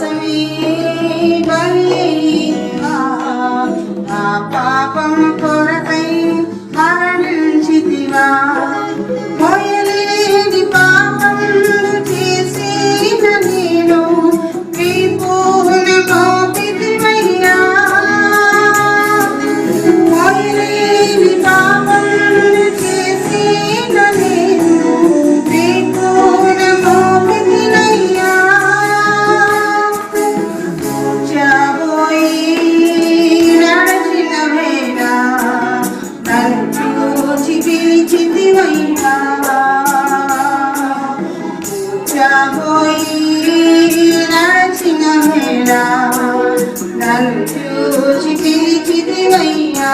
కోసమే బలి నన్ను చూచి పిలిచిదివయ్యా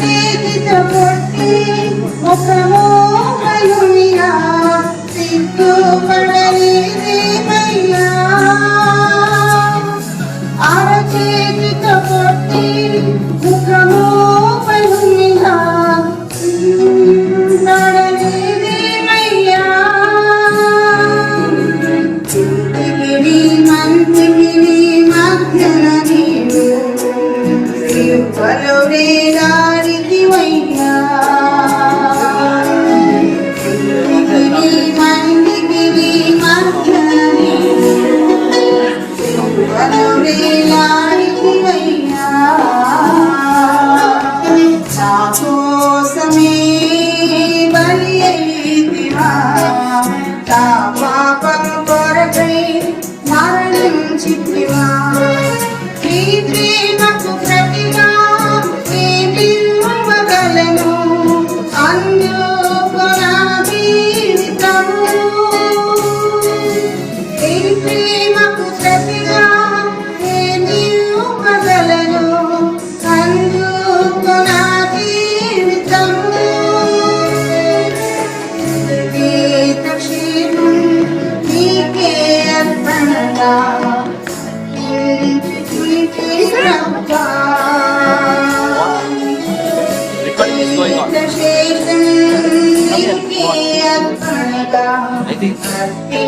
చేతిత పొట్టి ముఖము కలుమినా సిగ్గుపడ ที่เปลี่ยน భక్తి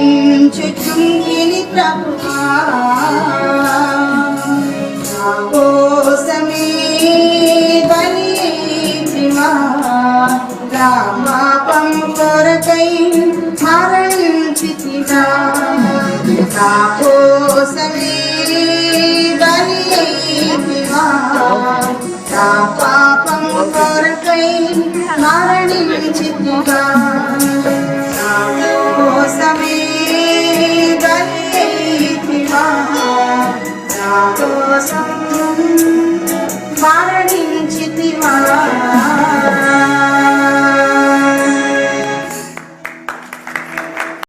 చుచుంగిని ప్రభువా కోసమే బలి రామాపం కొరకై మరణించితినా కోసమే బలి పాపం కొరకై మరణించితిగా Father,